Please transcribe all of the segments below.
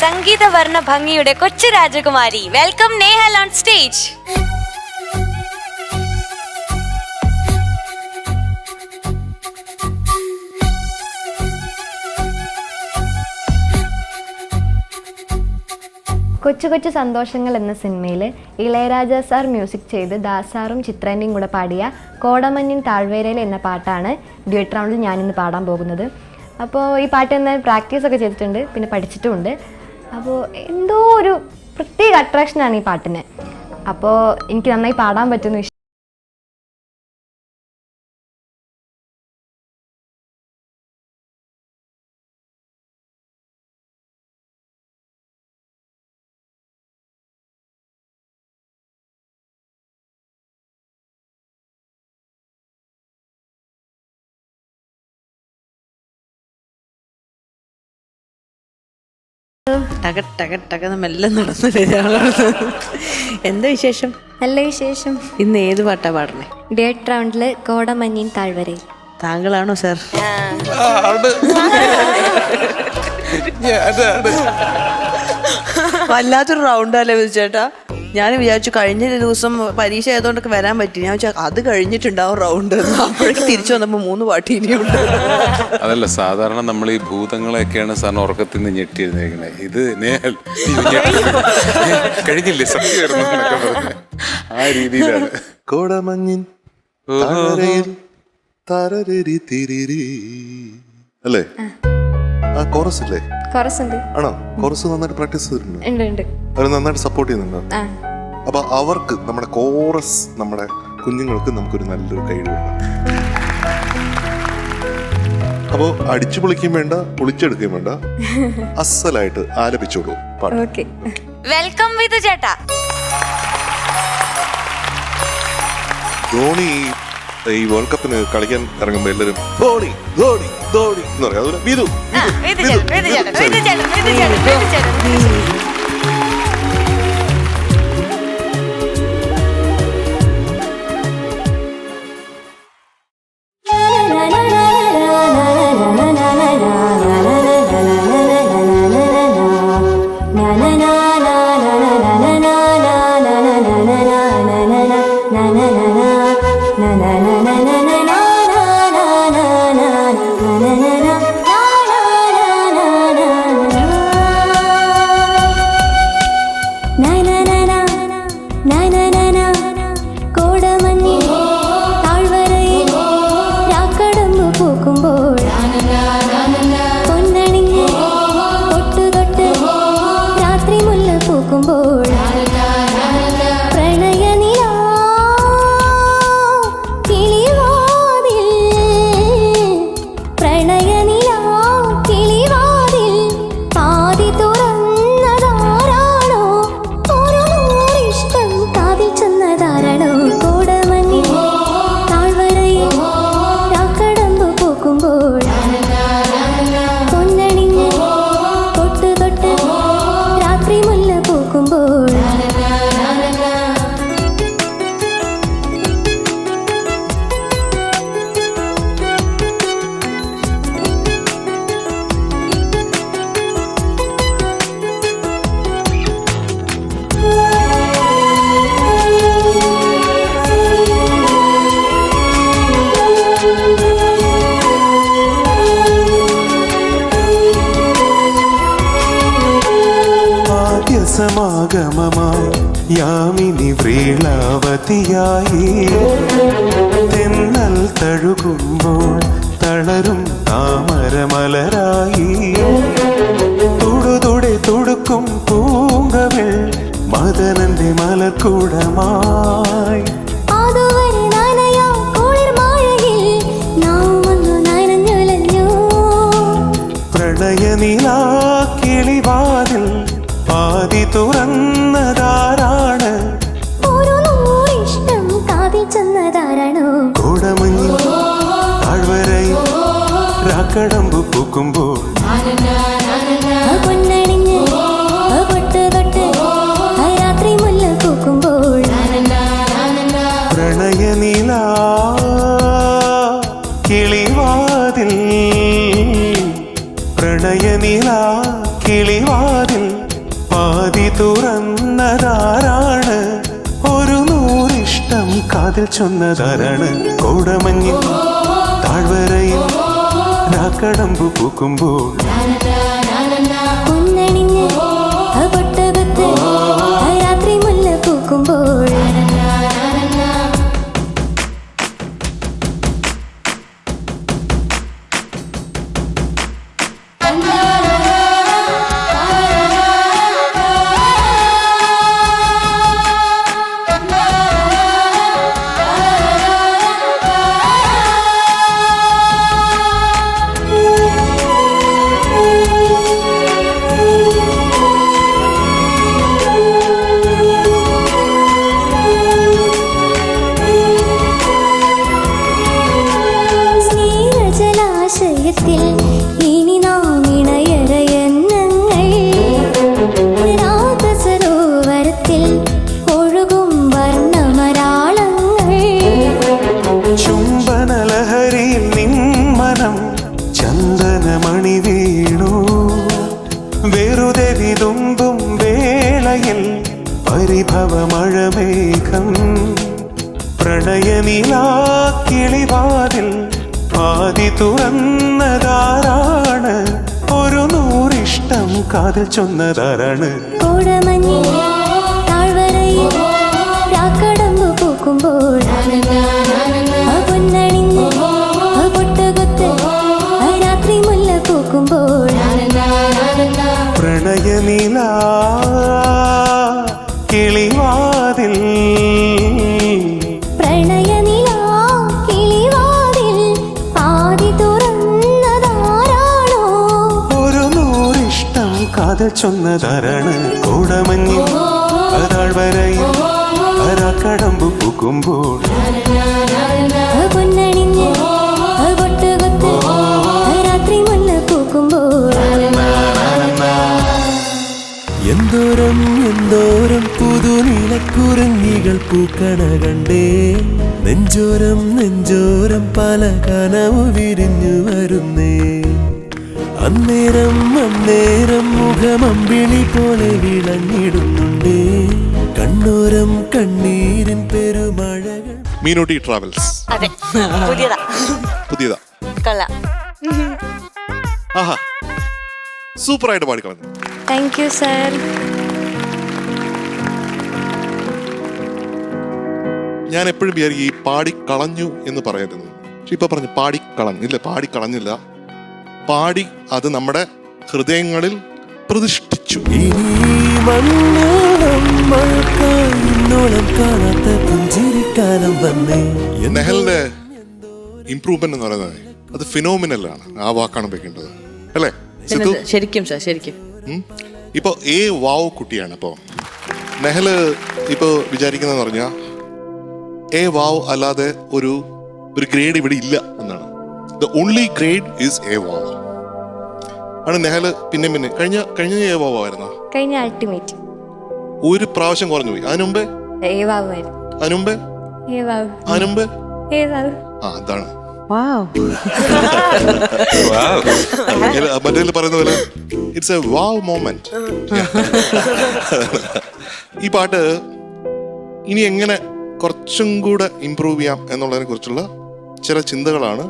സംഗീത വർണ ഭംഗിയുടെ കൊച്ചു രാജകുമാരി. Welcome Nehal on stage കൊച്ചു കൊച്ചു സന്തോഷങ്ങൾ എന്ന സിനിമയിൽ ഇളയരാജ സാർ മ്യൂസിക് ചെയ്ത് ദാസാറും ചിത്രേന്റെയും കൂടെ പാടിയ കോടമഞ്ഞിൻ താഴ്വേരയിൽ എന്ന പാട്ടാണ് ഡ്യൂറ്റ് റൗണ്ടിൽ ഞാനിന്ന് പാടാൻ പോകുന്നത്. അപ്പോൾ ഈ പാട്ട് തന്നെ പ്രാക്ടീസൊക്കെ ചെയ്തിട്ടുണ്ട് പിന്നെ പഠിച്ചിട്ടുമുണ്ട്. അപ്പോൾ എന്തോ ഒരു പ്രത്യേക അട്രാക്ഷനാണ് ഈ പാട്ടിന്. അപ്പോൾ എനിക്ക് നന്നായി പാടാൻ പറ്റുന്നു ടക ടക ടക മെല്ലെ നടന്നു വരാളാണ് എന്താ വിശേഷം? നല്ല വിശേഷം. ഇന്ന് ഏത് പാട്ടാ പാടണേ? ഡേറ്റ് റൗണ്ടിൽ കോടമഞ്ഞിൻ താഴ്വരയിൽ. താങ്കളാണോ സർ? വല്ലാത്തൊരു റൗണ്ട് അല്ലേ ചേട്ടാ ഞാൻ വിചാരിച്ചു കഴിഞ്ഞ ദിവസം പരീക്ഷ ആയതുകൊണ്ടൊക്കെ വരാൻ പറ്റി. ഞാൻ വിചാരിച്ചു അത് കഴിഞ്ഞിട്ടുണ്ടാവും റൗണ്ട് അപ്പോഴേക്ക് തിരിച്ചു വന്നപ്പോൾ മൂന്ന് പാട്ട് ഇനിയുണ്ട്. അതല്ല സാധാരണ നമ്മൾ ഈ ഭൂതങ്ങളെയൊക്കെയാണ് സാറിന് ഉറക്കത്തിൽ നിന്ന് ഞെട്ടിയിരുന്നേക്കണേ. ഇത് കഴിഞ്ഞില്ലേ? സത്യം ആ രീതിയിലാണ്. കോടമഞ്ഞിൻ താരയിൽ തിരി അല്ലേ? ആ കോറസ് അല്ലേ ഉണ്ട് ആണോ? കോറസ് നന്നായിട്ട് പ്രാക്ടീസ് ചെയ്തിട്ടുണ്ട്? ഉണ്ട് ഉണ്ട്. അവർ നന്നായിട്ട് സപ്പോർട്ട് ചെയ്യുന്നുണ്ട്? ആ. അപ്പൊ അവർക്ക് നമ്മുടെ കോറസ് നമ്മുടെ കുഞ്ഞുങ്ങൾക്ക് നമുക്കൊരു നല്ലൊരു ഗൈഡ് കൊടുക്കാം അപ്പോ അടിച്ചു പൊളിക്കുകയും വേണ്ട പൊളിച്ചെടുക്കുകയും വേണ്ട. അസലായിട്ട് ആലപിച്ചോളൂ. പാട്ട്. വെൽക്കം വിത്ത് ചേട്ടാ. ധോണി ഈ വേൾഡ് കപ്പിന് കളിക്കാൻ ഇറങ്ങുമ്പോൾ എല്ലാവരും ധോണി ധോണി. ധോണി എന്ന് പറയാം അതുപോലെ. വിധു വിധു ചേട്ടൻ വിധു. ചേട്ടൻ വിധു ചേട്ടൻ വിധു. ചേട്ടൻ. യാമിനി വ്രീളാവതിയായി തെന്നൽ തഴുകുമ്പോൾ തളരും താമരമലരായി. തുടുതുടെ തുടുക്കും പൂങ്കവൾ മദനന്റെ മലക്കൂടമായി. അതുവരെ നനയാം കുളിർമഴയിൽ നാം വന്നു നനഞ്ഞുലഞ്ഞു പ്രണയനിലാ കിളിവാതിൽ പാതി തുറന്നതാരാണ് രാക്കടമ്പു പൂക്കുമ്പോൾ. പ്രണയനിലാ കിളിവാതിൽ പ്രണയനിലാ കിളിവാതിൽ തുറന്നതാരാണ്? ഒരു നൂറിഷ്ടം കാതിൽ ചൊന്നതാരാണ്? കോടമഞ്ഞിൽ രാക്കടമ്പു പൂക്കുമ്പോൾ പരിഭവമഴമേഘം പ്രണയമിലാ കിളിവാതിൽ പാതി തുറന്നതാരാണ്? ഒരു നൂറിഷ്ടം കാതിൽ ചൊന്നതാരാണ്? പൂക്കുമ്പോൾ കാതൽ ചൊന്നതാരാണ് കൂടമഞ്ഞി. അതാൾ വരയിൽ അതാ കടമ്പു പൂക്കുമ്പോൾ. എന്തോരം എന്തോരം പുതുനീലക്കുറിഞ്ഞികൾ പൂക്കണ കണ്ടേ. നെഞ്ചോരം നെഞ്ചോരം പല കനവ് വിരിഞ്ഞു വരുന്നേ. അന്നേരം അന്നേരം മുഖമമ്പിളി പോലെ വിളഞ്ഞിടുന്നുണ്ടേ. കണ്ണൂരം കണ്ണീരിൻ പെരുമഴകൾ. മീനോട്ടി ട്രാവൽസ്. അതെ പുതിയതാ. പുതിയതാ. സൂപ്പർ ആഹാ. സൂപ്പറായിട്ട് പാടിക്കളഞ്ഞു. താങ്ക് യു സർ ഞാൻ എപ്പോഴും വിചാരിക്കും ഈ പാടിക്കളഞ്ഞു എന്ന് പറയരുത് പക്ഷെ ഇപ്പൊ പറഞ്ഞു പാടിക്കളഞ്ഞു. ഇല്ല പാടി കളഞ്ഞില്ല പാടി അത് നമ്മുടെ ഹൃദയങ്ങളിൽ പ്രതിഷ്ഠിച്ചു. നെഹലിന്റെ ഇംപ്രൂവ്മെന്റ് എന്ന് പറയുന്നത് അത് ഫിനോമിനലാണ് ആ വാക്കാണ് ഉപയോഗിക്കേണ്ടത്. അല്ലേ? ശരിക്കും സാർ ശരിക്കും. ഉം. ഇപ്പൊ ഏ വാവ് കുട്ടിയാണ് ഇപ്പോ. നെഹൽ ഇപ്പോ വിചാരിക്കുന്നതെന്ന് പറഞ്ഞാൽ എ വാവ് അല്ലാതെ ഒരു ഒരു ഗ്രേഡ് ഇവിടെ ഇല്ല എന്നാണ്. The only grade is A wow. ആണ് നെഹൽ പിന്നെ പിന്നെ കഴിഞ്ഞ കഴിഞ്ഞ ഏവാവായിരുന്നോ? വാവ് കഴിഞ്ഞ അൾട്ടിമേറ്റ് ഒരു പ്രാവശ്യം കുറഞ്ഞു പോയി. അതിനുമ്പേ ഏവാവുമായിരുന്നു അതിനുമ്പേ ഏവാവ്. അതിനുമ്പേ ഏവാവ്. ആ അതാണ്. വാവ്. മറ്റേ പറയുന്ന പോലെ ഇറ്റ്സ് എ വാവ് മോമെന്റ് ഈ പാട്ട് ഇനി എങ്ങനെ കുറച്ചും കൂടെ ഇമ്പ്രൂവ് ചെയ്യാം എന്നുള്ളതിനെ കുറിച്ചുള്ള ചില ചിന്തകളാണ്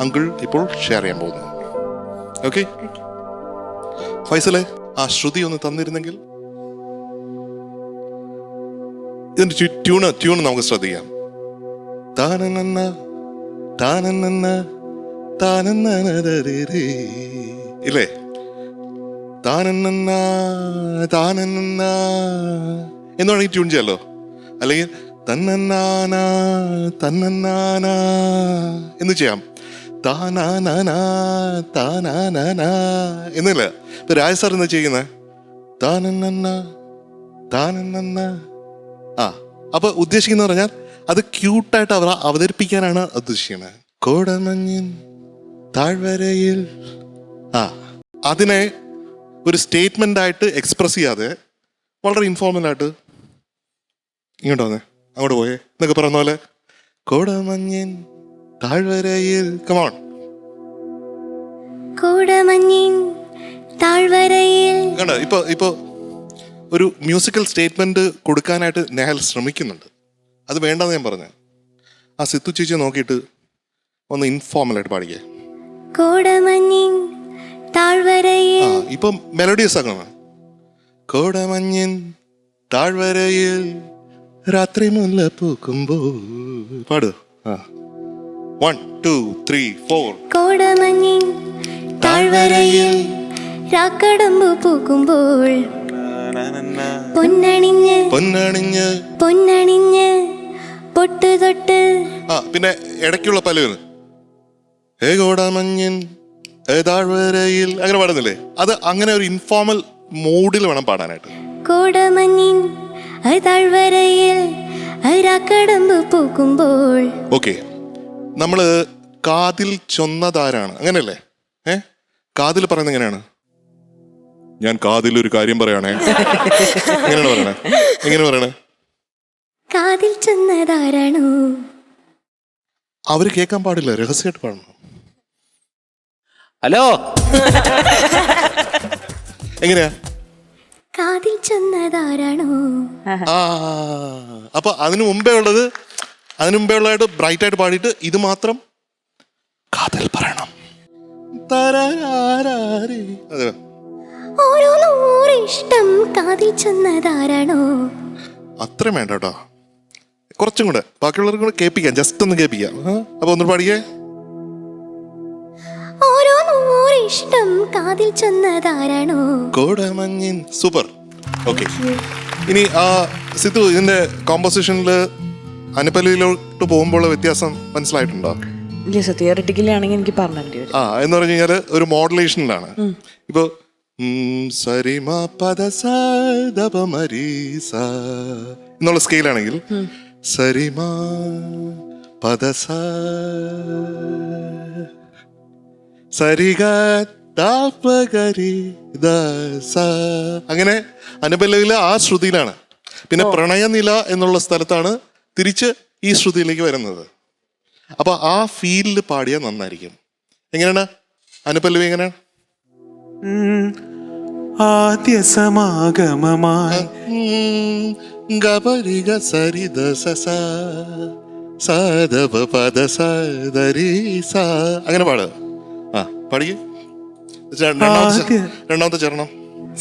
അങ്കിൾ ഇപ്പോൾ ഷെയർ ചെയ്യാൻ പോകുന്നത്. ഓക്കെ ഫൈസലെ ആ ശ്രുതി ഒന്ന് തന്നിരുന്നെങ്കിൽ ഇതിന്റെ ട്യൂണ് ട്യൂൺ നമുക്ക് ശ്രദ്ധിക്കാം താനന്ന താനന്ന താനന്നനരരേ. ഇല്ലേ? താനന്ന താനന്ന എന്ന് വേണമെങ്കിൽ ട്യൂൺ ചെയ്യാലോ? അല്ലെങ്കിൽ തന്നന്നാനാ തന്നന്നാനാ. എന്ന് ചെയ്യാം. എന്നില്ല? ഇപ്പൊ രാജ സാർ എന്താ ചെയ്യുന്നത് ആ അപ്പൊ ഉദ്ദേശിക്കുന്ന പറഞ്ഞാൽ അത് ക്യൂട്ടായിട്ട് അവർ അവതരിപ്പിക്കാനാണ് ഉദ്ദേശിക്കുന്നത് കോടമഞ്ഞിൻ താഴ്വരയിൽ. ആ അതിനെ ഒരു സ്റ്റേറ്റ്മെന്റ് ആയിട്ട് എക്സ്പ്രസ് ചെയ്യാതെ വളരെ ഇൻഫോർമൽ ആയിട്ട് ഇങ്ങോട്ട് വന്നേ. അങ്ങോട്ട് പോയേ. എന്നൊക്കെ പറഞ്ഞ പോലെ കോടമഞ്ഞിൻ താഴ്വരയിൽ കമോൺ കൂടമഞ്ഞിൻ താഴ്വരയിൽ. കണ്ടോ ഇപ്പൊ ഇപ്പൊ ഒരു മ്യൂസിക്കൽ സ്റ്റേറ്റ്മെന്റ് കൊടുക്കാനായിട്ട് നെഹൽ ശ്രമിക്കുന്നുണ്ട്. അത് വേണ്ടെന്ന് ഞാൻ പറഞ്ഞു. ആ സിത്തു ചേച്ചിയെ നോക്കിയിട്ട് ഒന്ന് ഇൻഫോർമൽ ആയിട്ട് പാടിക്കേ. കോടമഞ്ഞിൻ താഴ്വരയിൽ. ഇപ്പൊ മെലഡിയസ് ആക്കണം. കോടമഞ്ഞിൻ താഴ്വരയിൽ രാത്രി മുല്ല പൂക്കുമ്പോ പാട്. ആ. വൺ ടു ത്രീ ഫോർ കോടമഞ്ഞിൻ താഴ്വരയിൽ രാക്കടമ്പു പൂക്കുമ്പോൾ പൊന്നണിഞ്ഞ് പൊന്നണിഞ്ഞ്. പൊന്നണിഞ്ഞ് പൊട്ടു തൊട്ട് ആ പിന്നെ ഇടയ്ക്കുള്ള പല ഏ കോടമഞ്ഞിൻ ഏ താഴ്വരയിൽ. അങ്ങനെ പാടുന്നില്ലേ? അത് അങ്ങനെ ഒരു ഇൻഫോർമൽ മൂഡിൽ വേണം പാടാനായിട്ട്. കോടമഞ്ഞിൻ താഴ്വരയിൽ പൂക്കുമ്പോൾ ഓക്കെ നമ്മൾ കാതിൽ ചൊന്നതാരാണ്? അങ്ങനെയല്ലേ? ഏ? കാതിൽ പറയുന്നത് എങ്ങനെയാണ്? ഞാൻ കാതിൽ ഒരു കാര്യം പറയണേ. എങ്ങനെയാണ് പറയണേ. എങ്ങനെ പറയണേ. കാതിൽ ചെന്നതാരാണോ? അവർ കേൾക്കാൻ പാടില്ല. രഹസ്യമായിട്ട് പാടണം. ഹലോ? എങ്ങനെയാ? കാതിൽ ചെന്നതാരാണോ? ആ അപ്പൊ അതിനു മുമ്പേ ഉള്ളത് അതിനു മുമ്പേ ഉള്ളതായിട്ട് ബ്രൈറ്റ് ആയിട്ട് പാടിയിട്ട് ഇത് മാത്രം കാതിൽ പറയണം. അതെ. നൂറിഷ്ടം കാതിൽ ചെന്നതാരാണോ? അത്രയും വേണ്ട കേട്ടോ. കുറച്ചും കൂടെ. ബാക്കിയുള്ളവർക്ക് കൂടെ കേൾപ്പിക്കാം. ജസ്റ്റ് ഒന്ന് കേൾപ്പിക്കാം? അപ്പൊ ഒന്ന് പാടിയേ ഓരോ നൂറിഷ്ടം കാതിൽ ചെന്നതാരാണോ? കോടമഞ്ഞിൻ. സൂപ്പർ ഓക്കെ ഇനി സിദ്ധു ഇതിന്റെ കോമ്പോസിഷനിൽ അനുപല്ലവിയിലോട്ട് പോകുമ്പോൾ വ്യത്യാസം മനസ്സിലായിട്ടുണ്ടോ? സർ. തിയറിറ്റിക്കലി ആണെങ്കിൽ എനിക്ക് പറഞ്ഞു വരും ആ എന്ന് പറഞ്ഞു കഴിഞ്ഞാൽ ഒരു മോഡുലേഷനിലാണ് ഇപ്പോ ഉം, സരിമ പദ സ ദപ സ എന്നുള്ള സ്കെയിലാണെങ്കിൽ സരിമ പദ സ സരിഗ അങ്ങനെ അനുപല്ലവിലെ ആ ശ്രുതിയിലാണ്. പിന്നെ പ്രണയനില എന്നുള്ള സ്ഥലത്താണ് തിരിച്ച് ഈ ശ്രുതിയിലേക്ക് വരുന്നത്. അപ്പൊ ആ ഫീലിൽ പാടിയാൽ നന്നായിരിക്കും. എങ്ങനെയാണ്? അനുപല്ലവി എങ്ങനെയാണ് ആദ്യ സമാഗമമായി. സരിത സസ പദ സദരി സ. അങ്ങനെ പാട്. ആ പാടി രണ്ടാമത്തെ ചേർണം രണ്ടാമത്തെ ചരണം.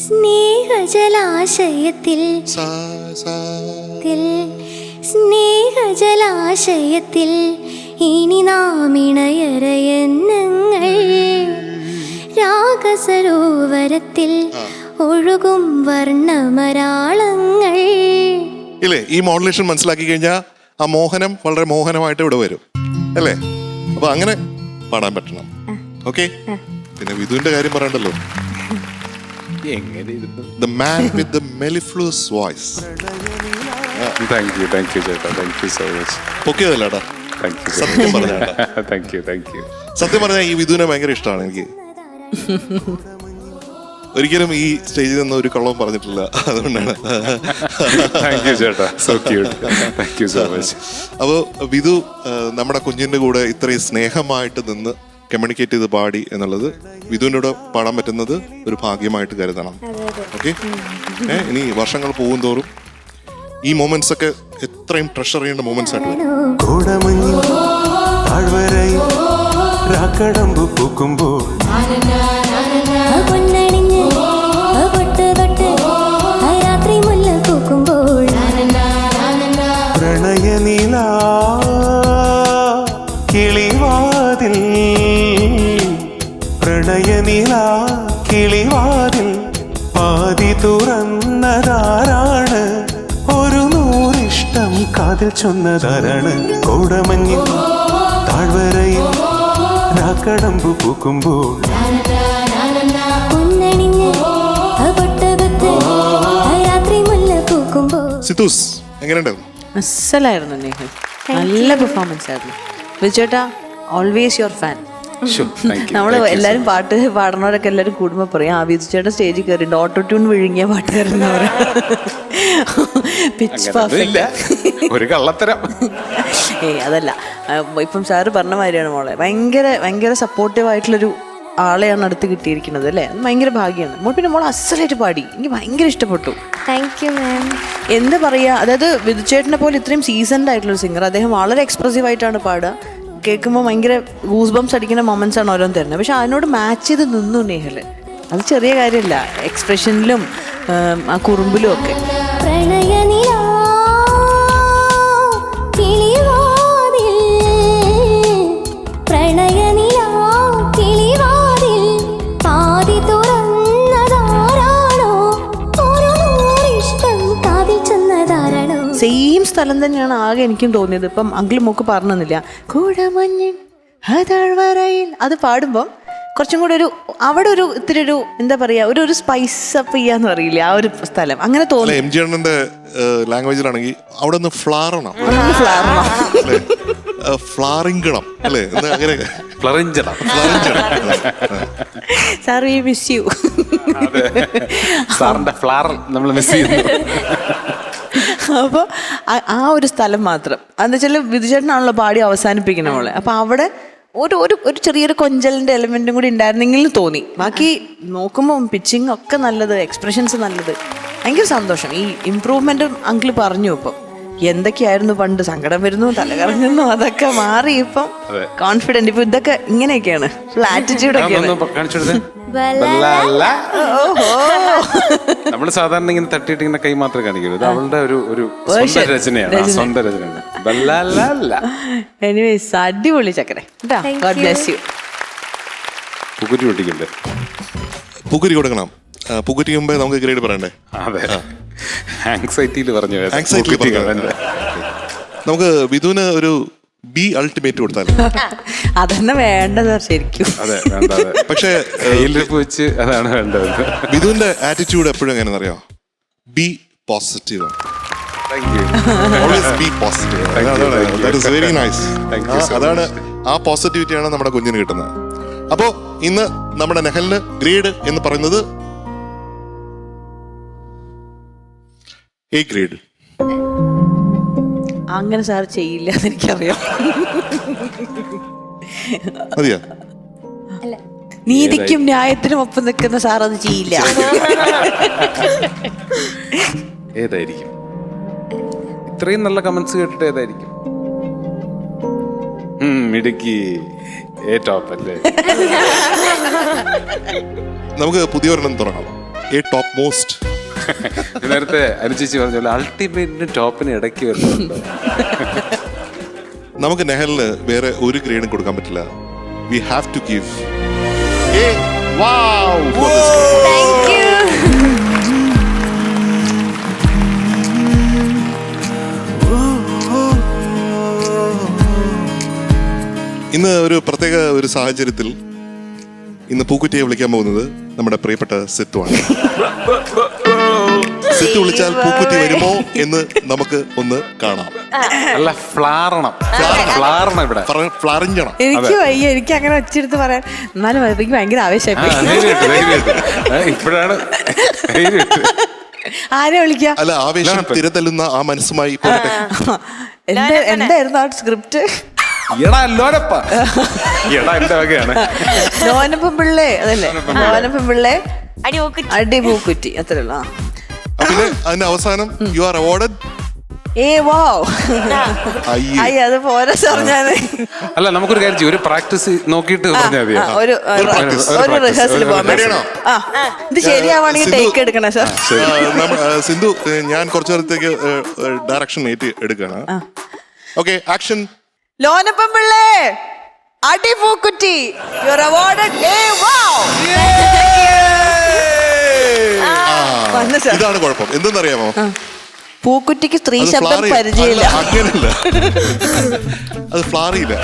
സ്നേഹജലാശയത്തിൽ സ്നേഹജലാശയത്തിൽ ഇനി നാം ഇണയരയെന്നങ്ങൾ രാഗസരോവരത്തിൽ ഒഴുകും വർണമരാളങ്ങൾ. ഇല്ലേ ഈ മോഡുലേഷൻ മനസ്സിലാക്കി കഴിഞ്ഞാൽ ആ മോഹനം വളരെ മോഹനമായിട്ട് ഇവിടെ വരും. അല്ലേ? അപ്പൊ അങ്ങനെ പാടാൻ പറ്റണം. ഓക്കെ? പിന്നെ വിധുവിന്റെ കാര്യം പറയണ്ടല്ലോ. എങ്ങനെ the man with the mellifluous voice thank you thank you ചേട്ടാ thank you so much okay അതല്ലേടാ thank you സത്യം പറഞ്ഞേട്ടാ താങ്ക് യു താങ്ക് യു സത്യം പറഞ്ഞാൽ ഈ വിധുവിനെ ഭയങ്കര ഇഷ്ടമാണ് എനിക്ക്. ഒരിക്കലും ഈ സ്റ്റേജിൽ നിന്ന് ഒരു കള്ളവും പറഞ്ഞിട്ടില്ല. അതുകൊണ്ടാണ്. താങ്ക് യു ചേട്ടാ. So cute thank you so much അപ്പോൾ വിധു നമ്മുടെ കുഞ്ഞിന്റെ കൂടെ ഇത്രയും സ്നേഹമായിട്ട് നിന്ന് കമ്മ്യൂണിക്കേറ്റ് ചെയ്ത് പാടി എന്നുള്ളത് വിധുവിനോട് പാടാൻ പറ്റുന്നത് ഒരു ഭാഗ്യമായിട്ട് കരുതണം. ഓക്കെ ഇനി വർഷങ്ങൾ പോകും തോറും ഈ മൊമെന്റ്സ് ഒക്കെ എത്രയും ട്രഷർ ചെയ്യേണ്ട മൊമെന്റ്സ് ആയിട്ട് രാക്കടമ്പു പൂക്കുമ്പോൾ പ്രണയനില കിളിവാതിൽ പ്രണയനില കിളിവാതിൽ പാതി തുറന്നതാര? കാതിൽ ചൊന്നതാരാണ് കോടമഞ്ഞിൽ. താഴ്വരയിൽ രാക്കടമ്പു പൂക്കുമ്പോൾ. സിത്തൂസ് എങ്ങനെയുണ്ട്? അസലായിരുന്നു നേഹൽ നല്ല പെർഫോമൻസ് ആയിരുന്നു. വിജേട്ടാ ഓൾവേസ് യുവർ ഫാൻ നമ്മൾ എല്ലാരും പാട്ട് പാടുന്നവരൊക്കെ എല്ലാരും കൂടുമ്പോൾ പറയും ആ വിജുചേട്ടൻ സ്റ്റേജിൽ കയറിയിട്ട് ഓട്ടോ ട്യൂൺ വിഴുങ്ങിയ പിച്ച് പെർഫെക്റ്റ് ഒരു കള്ളത്തരം. ഏയ് അതല്ല. ഇപ്പം സാറ് പറഞ്ഞ മാതിരിയാണ് മോളെ. ഭയങ്കര ഭയങ്കര സപ്പോർട്ടീവ് ആയിട്ടുള്ളൊരു ആളെയാണ് അടുത്ത് കിട്ടിയിരിക്കുന്നത് അല്ലേ? അത് ഭയങ്കര ഭാഗ്യമാണ് മോൾ പിന്നെ മോൾ അസലായിട്ട് പാടി. എനിക്ക് ഭയങ്കര ഇഷ്ടപ്പെട്ടു. താങ്ക് യു മാം എന്ത് പറയുക അതായത് വിധുചേട്ടനെ പോലെ ഇത്രയും സീസൺഡ് ആയിട്ടുള്ള സിംഗർ അദ്ദേഹം വളരെ എക്സ്പ്രസീവ് ആയിട്ടാണ് പാടുക. കേൾക്കുമ്പോൾ ഭയങ്കര ഗൂസ് ബംസ് അടിക്കുന്ന മൊമെന്റ്സ് ആണ് ഓരോന്ന് തരുന്നത്. പക്ഷെ അതിനോട് മാച്ച് ചെയ്ത് നിന്നു നേഹൽ അത് ചെറിയ കാര്യമല്ല എക്സ്പ്രഷനിലും ആ കുറുമ്പിലും ഒക്കെ. സെയിം സ്ഥലം തന്നെയാണ് ആകെ എനിക്കും തോന്നിയത്. ഇപ്പം അങ്കിൾ മോക്ക് പറഞ്ഞില്ല കൂടമഞ്ഞിൻ ഹതാഴ്വരയിൽ അത് പാടുമ്പം കുറച്ചും കൂടെ ഒരു അവിടെ ഒരു ഇത്തിരി ഒരു എന്താ പറയാ ഒരു ഒരു സ്പൈസ് അപ്പ് ചെയ്യാന്ന് പറയില്ല ആ ഒരു സ്ഥലം. അങ്ങനെ തോന്നി. എം ജി അണ്ണന്റെ ലാംഗ്വേജിലാണെങ്കിൽ അവിടെ ഒന്ന് ഫ്ലാറണം. ഫ്ലാറിങ്കണം. അല്ലേ? അങ്ങനെ? സാർ വി മിസ് യു സാറിന്റെ ഫ്ലാർ നമ്മൾ മിസ് ചെയ്യുന്നു. അപ്പോൾ ആ ഒരു സ്ഥലം മാത്രം. എന്താ വെച്ചാൽ വിധുചേട്ടനാണല്ലോ പാടി അവസാനിപ്പിക്കുന്ന മോളെ അപ്പോൾ അവിടെ ഒരു ഒരു ഒരു ചെറിയൊരു കൊഞ്ചലിന്റെ എലമെന്റും കൂടി ഉണ്ടായിരുന്നെങ്കിലും തോന്നി. ബാക്കി നോക്കുമ്പോൾ പിച്ചിങ് ഒക്കെ നല്ലത് എക്സ്പ്രഷൻസ് നല്ലത്. ഭയങ്കര സന്തോഷം. ഈ ഇമ്പ്രൂവ്മെന്റും അങ്കിൾ പറഞ്ഞു ഇപ്പം. എന്തൊക്കെയായിരുന്നു പണ്ട് സങ്കടം വരുന്നു തലകറങ്ങുന്നു അതൊക്കെ മാറി ഇപ്പം കോൺഫിഡന്റ് ഇപ്പൊ ഇതൊക്കെ ഇങ്ങനെയൊക്കെയാണ്. ഫുൾ നമ്മൾ സാധാരണ ഇങ്ങനെ തട്ടിയിട്ട് ഇങ്ങനെ കൈ മാത്രമേ കാണിക്കൂ. ഇത് അവളുടെ ഒരു ഒരു സ്വന്തം. രചനയാണ്. ആ, സ്വന്തം രചനയാണ്. ബല്ലാലല്ല. എനിവേസ് അടിപൊളി ചക്കരെ. ഗോഡ് ബ്ലെസ് യു പുകുരി പൊട്ടിക്കണ്ടേ? പുകുരി കൊടുക്കണം. മുമ്പേ നമുക്ക് ഗ്രേഡ് പറയണ്ടേ? അതെ. ആങ്സൈറ്റിയിൽ പറഞ്ഞു. ആങ്സൈറ്റി നമുക്ക് വിധുവിന് ഒരു ബി അൾട്ടിമേറ്റ് കൊടുത്താൽ അതന്നെ വേണ്ടത് ശരിക്കും. അതെ വേണ്ട പക്ഷേ വെച്ച് അതാണ് വേണ്ടത്. വിധുവിന്റെ ആറ്റിറ്റ്യൂഡ് എപ്പോഴും എങ്ങനെ അറിയോ ബി പോസിറ്റീവ് അതാണ്. ആ പോസിറ്റിവിറ്റിയാണ് നമ്മുടെ കുഞ്ഞിന് കിട്ടുന്നത്. അപ്പോ ഇന്ന് നമ്മുടെ നെഹലിന് ഗ്രേഡ് എന്ന് പറയുന്നത് എ ഗ്രേഡ് അങ്ങനെ സാർ ചെയ്യില്ല എന്ന് എനിക്കറിയാം. മതിയാ? നീതിക്കും ന്യായത്തിനും ഒപ്പം നിൽക്കുന്ന സാർ അത് ചെയ്യില്ല. ഏതായിരിക്കും? ഇത്രയും നല്ല കമന്റ്സ് കേട്ടിട്ട് ഏതായിരിക്കും? ഇടുക്കി മിടുക്കി. ഏ ടോപ്പ് അല്ലേ? നമുക്ക് പുതിയൊരെണ്ണം തുടങ്ങാം. എ ടോപ്പ് മോസ്റ്റ് നേരത്തെ അനുചേച്ചി പറഞ്ഞ പോലെ അൾട്ടിമേറ്റിന് ടോപ്പിന് ഇടയ്ക്ക് വരുന്നുണ്ട്? നമുക്ക് നെഹലിന് വേറെ ഒരു ഗ്രേഡും കൊടുക്കാൻ പറ്റില്ല. വി ഹാവ് ടു ഗിവ് ഇന്ന് ഒരു പ്രത്യേക ഒരു സാഹചര്യത്തിൽ ഇന്ന് പൂക്കുറ്റിയെ വിളിക്കാൻ പോകുന്നത് നമ്മുടെ പ്രിയപ്പെട്ട സിത്തുവാണ്. സിത്തു വിളിച്ചാൽ പൂക്കുറ്റി വരുമോ എന്ന് നമുക്ക് ഒന്ന് കാണാം. അല്ല ഫ്ലാറണം. ഫ്ലാറണം. ഇവിടെ. ഫ്ലറിഞ്ചണം. എനിക്ക് വയ്യ എനിക്ക് അങ്ങനെ ഒച്ചെടുത്ത് പറയാൻ. എന്നാലും എനിക്ക് ഭയങ്കര ആ, ആവേശമായി ധൈര്യമായിട്ട്, ധൈര്യമായിട്ട്. ആ, ഇപ്പോഴാണ് ധൈര്യമായിട്ട്. ആരെ വിളിക്കാം? അല്ല ആവേശം തിരതല്ലുന്ന ആ മനസ്സുമായി പോകട്ടെ എന്താ എന്തായിരുന്നു ആ സ്ക്രിപ്റ്റ്? എടാ ലോനപ്പ എടാ എന്റെ വകയാണ്. ലോനപ്പം പിള്ളേ അതല്ലേ? ലോനപ്പം പിള്ളേ. അടി അടി പൂക്കുറ്റി അത്രയുള്ള പിന്നെ അതിന്റെ അവസാനം യു ആർ അവാർഡഡ് ഏ വാവ്. അയ്യേ. അയ്യ അത് പോരാ സാർ ഞാൻ അല്ല നമുക്കൊരു കാര്യം ചെയ്യും. ഒരു പ്രാക്ടീസ് നോക്കിയിട്ട് പറഞ്ഞാൽ മതി. ഒരു ഒരു. റിഹേഴ്സൽ? ആ ഇത് ശരിയാവാണെങ്കിൽ സിന്ധു- ടേക്ക് എടുക്കണം സാർ സിന്ധു ഞാൻ കുറച്ചു നേരത്തേക്ക് ഡയറക്ഷൻ ഏറ്റ് എടുക്കുകയാണ് ഓക്കെ ആക്ഷൻ ലോനപ്പം പിള്ളേ അടിപൂക്കുറ്റി. യു യുവർ അവാർഡഡ് ഏ വാ വന്നു സാർ ഇതാണ് കുഴപ്പം. എന്തെന്നറിയാമോ? പൂക്കുറ്റിക്ക് സ്ത്രീ അത് ശബ്ദം ഫ്ലാറി പരിചയമില്ല. അല്ല, അങ്ങനെയല്ല. അത് ഫ്ലാറിയില്ല.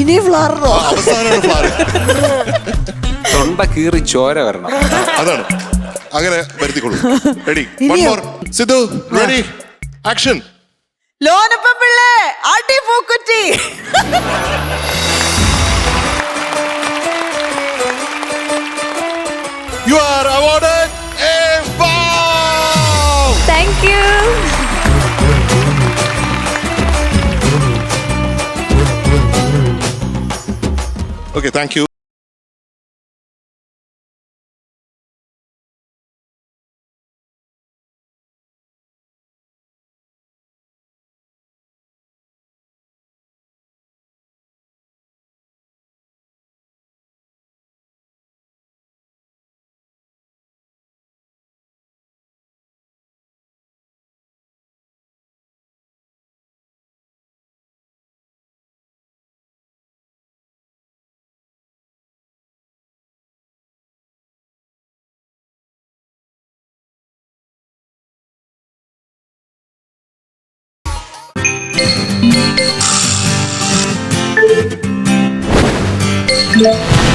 ഇനി ഫ്ലാറോ അവസാനമാണ് ഫ്ലാറി. തൊണ്ട കീറി ചോര വരണം. അതാണ്. അങ്ങനെ വരുത്തിക്കൊള്ളു. റെഡി വൺ ഇനിയോ? മോർ സിദ്ധു റെഡി ആക്ഷൻ ലോനപ്പം പിള്ളേ അടി പൂക്കുറ്റി. You are awarded a bow. Thank you. Okay, thank you. Thank.